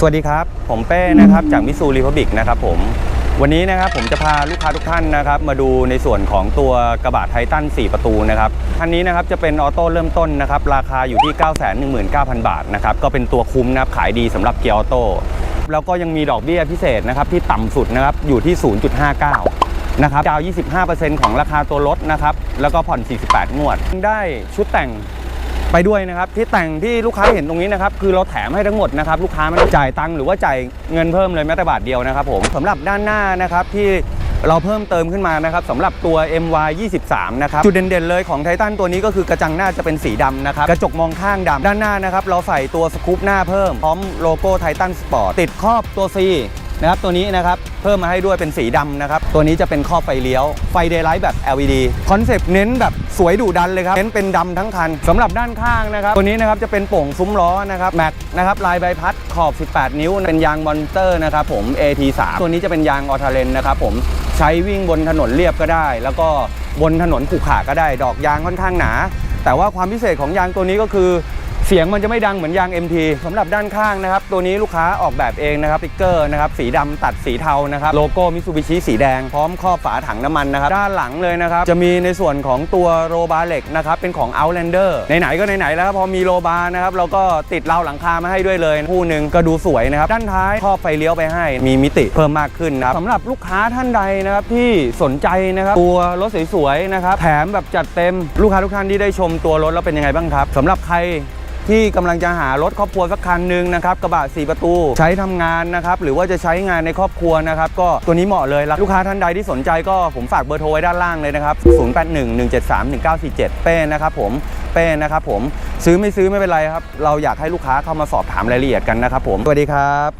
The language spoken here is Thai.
สวัสดีครับ ผมเป้นะครับจากมิสูรีพับบิกนะครับผมวันนี้นะครับผมจะพาลูกค้าทุกท่านนะครับ มาดูในส่วนของตัวกระบะไททัน 4 ประตูนะครับคันนี้นะครับจะเป็นออโต้เริ่มต้นนะครับ ราคาอยู่ที่ 919,000 บาทนะครับก็เป็นตัวคุ้มนะครับขายดีสำหรับเกียร์ออโต้แล้วก็ยังมีดอกเบี้ยพิเศษนะครับที่ต่ำสุดนะครับอยู่ที่ 0.59 นะครับดาวน์25%ของราคาตัวรถนะครับแล้วก็ผ่อน 48 งวด ได้ชุดแต่ง ไปด้วยนะครับที่แต่งที่ลูกค้าเห็นตรงนี้นะครับคือเราแถมให้ทั้งหมดนะครับลูกค้าไม่ต้องจ่ายตังค์หรือว่าจ่ายเงินเพิ่มเลยแม้แต่บาทเดียวนะครับผมสำหรับด้านหน้านะครับที่เราเพิ่มเติมขึ้นมานะครับสำหรับตัว MY 23นะครับจุดเด่นๆเลยของไททันตัวนี้ก็คือกระจังหน้าจะเป็นสีดำนะครับกระจกมองข้างดำด้านหน้านะครับเราใส่ตัวสกู๊ปหน้าเพิ่มพร้อมโลโก้ไททันสปอร์ตติดครอบตัว C นะครับตัวนี้นะครับเพิ่มมาให้ด้วยเป็นสีดำนะครับตัวนี้จะเป็นครอบไฟเลี้ยวไฟเดย์ไลท์แบบ LED คอนเซปต์เน้นแบบสวยดุดันเลยครับเน้นเป็นดำทั้งคันสำหรับด้านข้างนะครับตัวนี้นะครับจะเป็นโป่งซุ้มล้อนะครับแม็กนะครับลายใบพัดขอบ 18 นิ้ว เป็นยางมอนเตอร์นะครับผม AT3 ตัวนี้จะเป็นยางออทาเลนนะครับผมใช้วิ่งบนถนนเรียบก็ได้ แล้วก็บนถนนขรุขระก็ได้ ดอกยางค่อนข้างหนา แต่ว่าความพิเศษของยางตัวนี้ก็คือ เสียงมันจะไม่ดังเหมือนยาง MT สำหรับด้านข้างนะครับ ตัวนี้ลูกค้าออกแบบเองนะครับติ๊กเกอร์นะครับสีดำตัดสีเทานะครับโลโก้มิ t ูบิชิสีแดง พร้อมครอบฝาถังน้ำมันนะครับ ด้านหลังเลยนะครับ จะมีในส่วนของตัวโรบาร์เหล็กนะครับ เป็นของ Outlander ไหนๆก็ไหนๆแล้วครับพอมีโรบาร์นะครับเราก็ติดราวหลังคามาให้ด้วยเลยคู่หนึ่งก็ดูสวยนะครับ ด้านท้ายครอบไฟเลี้ยวไปให้ มีมิติเพิ่มมากขึ้นนะครับสำหรับลูกค้าท่านใดนะครับที่สนใจนะครับตัวรถสวยๆนะครับแถมแบบจัดเต็มลูกค้าทุกท่านที่ได้ชมตัวรถแล้วเป็นยังไงบ้างครับสำหรับใคร ที่กำลังจะหารถครอบครัวสักคันหนึ่งนะครับกระบะ 4 ประตูใช้ทำงานนะครับหรือว่าจะใช้งานในครอบครัวนะครับก็ตัวนี้เหมาะเลยลูกค้าท่านใดที่สนใจก็ผมฝากเบอร์โทรไว้ด้านล่างเลยนะครับ 0811731947 เป้นะครับผมเป้นะครับผมซื้อไม่ซื้อไม่เป็นไรครับ เราอยากให้ลูกค้าเข้ามาสอบถามรายละเอียดกันนะครับผมสวัสดีครับ